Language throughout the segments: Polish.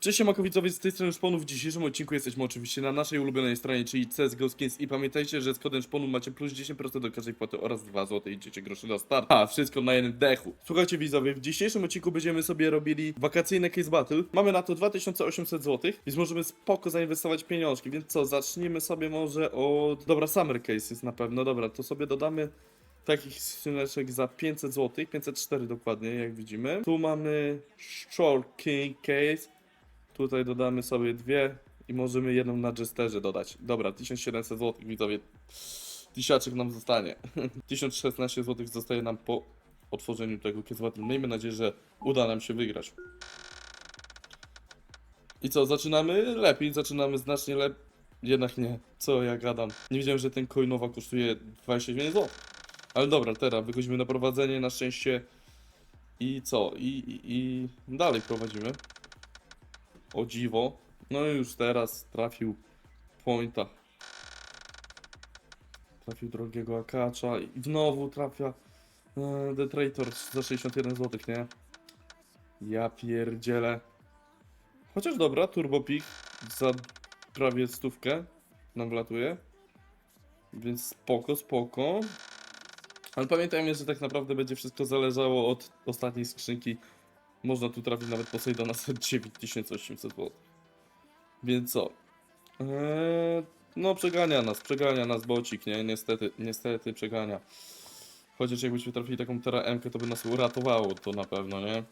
Cześć siemako widzowie, z tej strony Szponów. W dzisiejszym odcinku jesteśmy oczywiście na naszej ulubionej stronie, czyli CSGO Skins i pamiętajcie, że z kodem Szponów macie plus 10% do każdej płaty oraz 2 zł i 10 groszy na start. A, wszystko na jednym dechu. Słuchajcie widzowie, w dzisiejszym odcinku będziemy sobie robili wakacyjne case battle. Mamy na to 2800 zł, więc możemy spoko zainwestować pieniążki, więc co, zacznijmy sobie może od... Dobra, Summer Case jest na pewno, dobra, to sobie dodamy takich skrzyneczek za 500 zł, 504 dokładnie, jak widzimy. Tu mamy Short King Case. Tutaj dodamy sobie dwie i możemy jedną na Jesterze dodać. Dobra, 1700 zł, widzowie. Tysiaczek nam zostanie. 1016 zł zostaje nam po otworzeniu tego Kiezwatu. Miejmy nadzieję, że uda nam się wygrać. I co, zaczynamy lepiej, zaczynamy znacznie lepiej. Jednak nie, co ja gadam. Nie wiedziałem, że ten coinowa kosztuje 29 zł. Ale dobra, teraz wychodzimy na prowadzenie, na szczęście. I co? I, i, i dalej prowadzimy. O dziwo. No i już teraz trafił pointa. Trafił drogiego akacza i znowu trafia e, The Traitor za 61 zł, nie? Ja pierdzielę. Chociaż dobra, Turbo Peak za prawie stówkę nam wlatuje. Więc spoko, spoko. Ale pamiętajmy, że tak naprawdę będzie wszystko zależało od ostatniej skrzynki. Można tu trafić nawet Poseidona za 9800 zł. Więc co? Eee, no przegania nas, przegania nas bocik, nie? Niestety, niestety przegania. Chociaż jakbyśmy trafili taką Terra to by nas uratowało to na pewno, nie?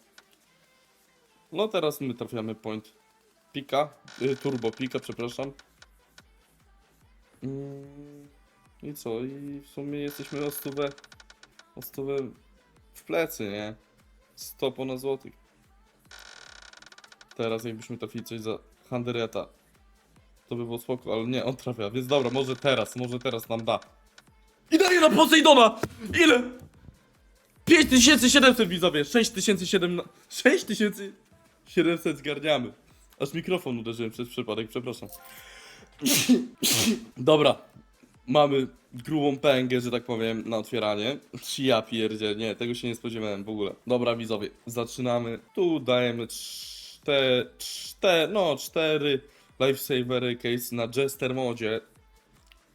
No teraz my trafiamy point pika, y, turbo pika, przepraszam. Mm, I co? I w sumie jesteśmy o stówę, o stówę w plecy, nie? 100 ponad złotych. Teraz jakbyśmy trafili coś za Handereta, to by było spoko, ale nie, on trafia, więc dobra, może teraz, może teraz nam da. I daje na Poseidona! Ile? 5700 widzowie, 6700, 6700 zgarniamy. Aż mikrofon uderzyłem przez przypadek, przepraszam. Dobra, mamy grubą pęgę, że tak powiem, na otwieranie. Ja pierdzie, nie, tego się nie spodziewałem w ogóle. Dobra, widzowie, zaczynamy. Tu dajemy cztery, cztery no cztery lifesavery case na Jester modzie.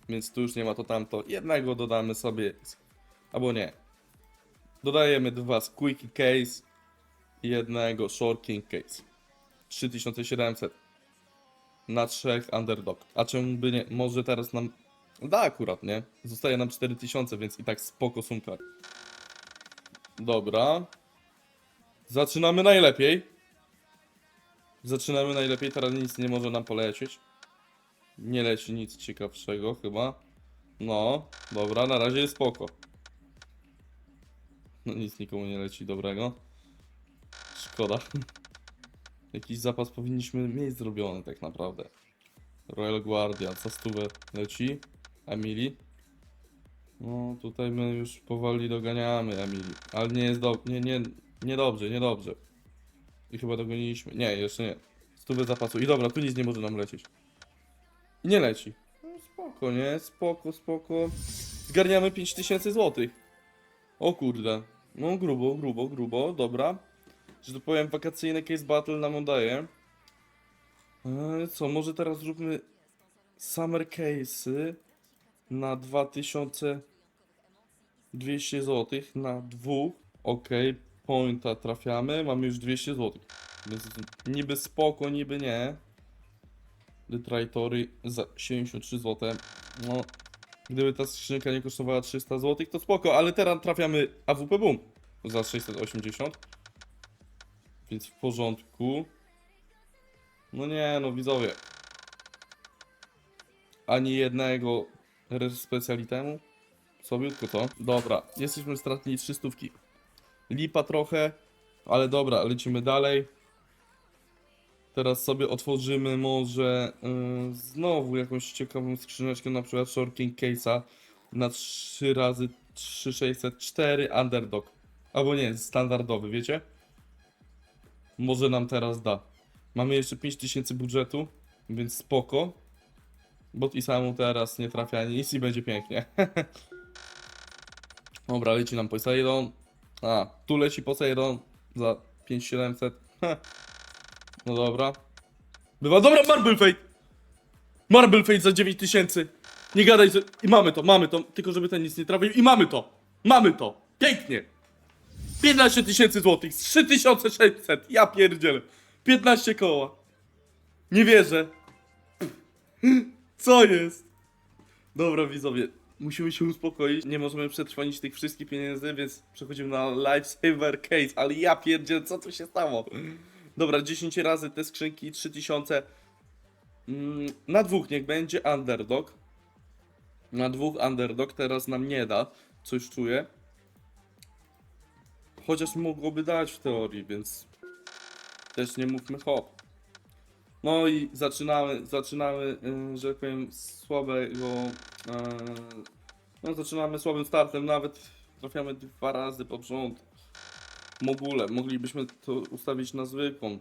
Więc tu już nie ma to tamto. Jednego dodamy sobie, albo nie. Dodajemy dwa squeaky case jednego shorting case. 3700 na trzech underdog. A czemu by nie? Może teraz nam da akurat, nie? Zostaje nam 4000, więc i tak spoko sumka. Dobra. Zaczynamy najlepiej. Zaczynamy najlepiej, teraz nic nie może nam polecieć. Nie leci nic ciekawszego chyba. No, dobra, na razie jest spoko. No nic nikomu nie leci dobrego. Szkoda. Jakiś zapas powinniśmy mieć zrobiony tak naprawdę. Royal Guardia, za stówę leci. Emily. No tutaj my już powoli doganiamy Emily. Ale nie jest do... nie, nie, niedobrze, niedobrze. I chyba dogoniliśmy. Nie, jeszcze nie. Stówę zapasu. I dobra, tu nic nie może nam lecieć. I nie leci. No spoko, nie? Spoko, spoko. Zgarniamy 5000 złotych. O kurde. No grubo, grubo, grubo. Dobra. Że to powiem, wakacyjne case battle nam oddaje. Eee, co, może teraz zróbmy summer case'y na 2200 zł na dwóch. Ok, pointa trafiamy, mamy już 200 zł. Więc niby spoko, niby nie. Detritory za 73 zł. No, gdyby ta skrzynka nie kosztowała 300 zł, to spoko, ale teraz trafiamy AWP Boom za 680. Więc w porządku. No nie, no widzowie. Ani jednego specjalitemu. Sobiutko to. Dobra, jesteśmy stratni 300. Lipa trochę, ale dobra, lecimy dalej. Teraz sobie otworzymy może yy, znowu jakąś ciekawą skrzyneczkę, na przykład Shorting Case'a na 3 razy 3604 Underdog. Albo nie, standardowy, wiecie? Może nam teraz da. Mamy jeszcze 5000 budżetu, więc spoko. Bo i samu teraz nie trafia nic i będzie pięknie. Dobra, leci nam Poseidon. A, tu leci Poseidon za 5700. Heh. No dobra. Bywa, dobra, Marble Fate! Marble Fate za 9000. Nie gadaj, że... I mamy to, mamy to. Tylko żeby ten nic nie trafił. I mamy to. Mamy to. Pięknie. 15 tysięcy złotych. z 3600. Ja pierdzielę. 15 koła. Nie wierzę. Co jest? Dobra, widzowie. Musimy się uspokoić. Nie możemy przetrwanić tych wszystkich pieniędzy, więc przechodzimy na Lifesaver Case. Ale ja pierdzielę, co tu się stało? Dobra, 10 razy te skrzynki, 3000. Mm, na dwóch niech będzie underdog. Na dwóch underdog teraz nam nie da. Coś czuję. Chociaż mogłoby dać w teorii, więc też nie mówmy hop. No i zaczynamy, zaczynamy, yy, że tak powiem, słabego. Yy, no zaczynamy słabym startem, nawet trafiamy dwa razy pod rząd. W ogóle, moglibyśmy to ustawić na zwykłą.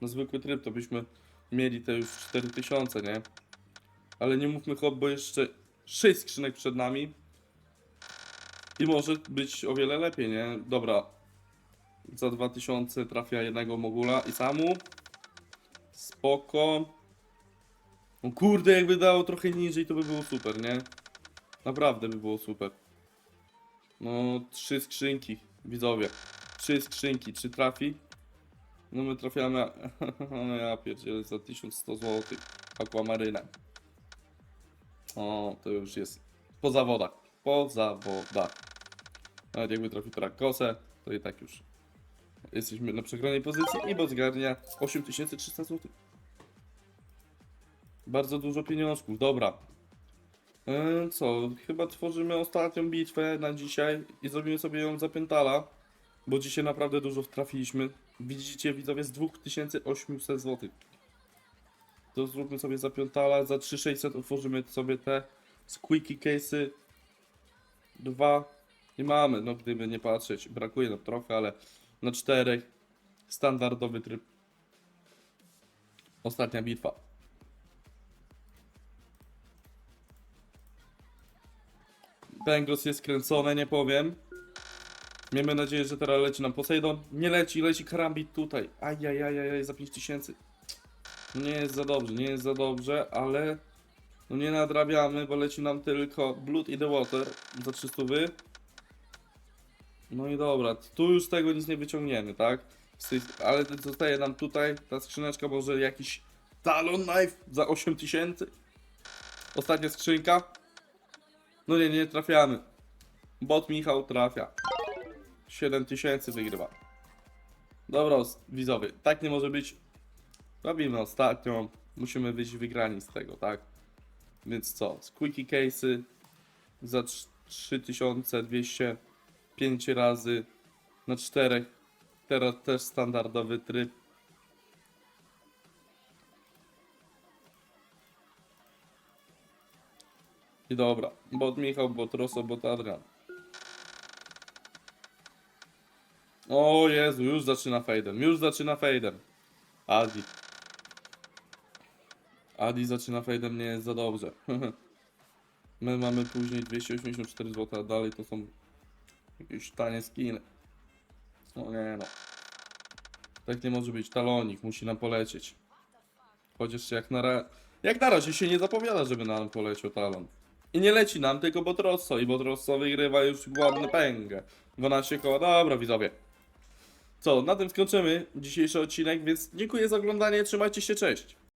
Na zwykły tryb, to byśmy mieli te już 4000, nie? Ale nie mówmy hop, bo jeszcze 6 skrzynek przed nami. I może być o wiele lepiej, nie? Dobra. Za 2000 trafia jednego mogula i samu. Spoko. O kurde, jakby dało trochę niżej, to by było super, nie? Naprawdę by było super. No, trzy skrzynki, widzowie. Trzy skrzynki, czy trafi? No my trafiamy, no ja pierdzielę, za 1100 zł. Aquamarynę. O, to już jest po zawodach. Po zawodach. Nawet jakby trafił Trakosę, to i tak już jesteśmy na przegranej pozycji i bo zgarnia 8300 zł. Bardzo dużo pieniążków, dobra. Eee, co, chyba tworzymy ostatnią bitwę na dzisiaj i zrobimy sobie ją za Pentala, bo dzisiaj naprawdę dużo trafiliśmy. Widzicie widzowie z 2800 zł. To zróbmy sobie za Pentala, za 3600 otworzymy sobie te squeaky case'y. Dwa i mamy, no gdyby nie patrzeć, brakuje nam trochę, ale na czterech standardowy tryb. Ostatnia bitwa. Bengals jest kręcone, nie powiem. Miejmy nadzieję, że teraz leci nam Poseidon. Nie leci, leci Karambit tutaj. Ajajajajaj, za 5000. No nie jest za dobrze, nie jest za dobrze, ale no nie nadrabiamy, bo leci nam tylko Blood i The Water za 300 wy. No i dobra, tu już tego nic nie wyciągniemy, tak? Ale zostaje nam tutaj ta skrzyneczka, może jakiś Talon Knife za 8000. Ostatnia skrzynka. No nie, nie trafiamy. Bot Michał trafia. 7000 wygrywa. Dobra, widzowie, tak nie może być. Robimy ostatnią. Musimy wyjść wygrani z tego, tak? Więc co? Squeaky case'y za trz- 3200 5 razy na 4. Teraz też standardowy tryb. I dobra, bot Michał, bot Rosso, bot Adrian. O Jezu, już zaczyna fejdem, już zaczyna fejdem. Adi. Adi zaczyna fejdem, nie jest za dobrze. My mamy później 284 zł, a dalej to są jakieś tanie skiny. No nie no. Tak nie może być, talonik musi nam polecieć. Chociaż jak na, jak na razie się nie zapowiada, żeby nam poleciał talon. I nie leci nam tylko Botrosso i Botrosso wygrywa już ładny pęgę. 12 koła, dobra widzowie. Co, na tym skończymy dzisiejszy odcinek, więc dziękuję za oglądanie, trzymajcie się, cześć.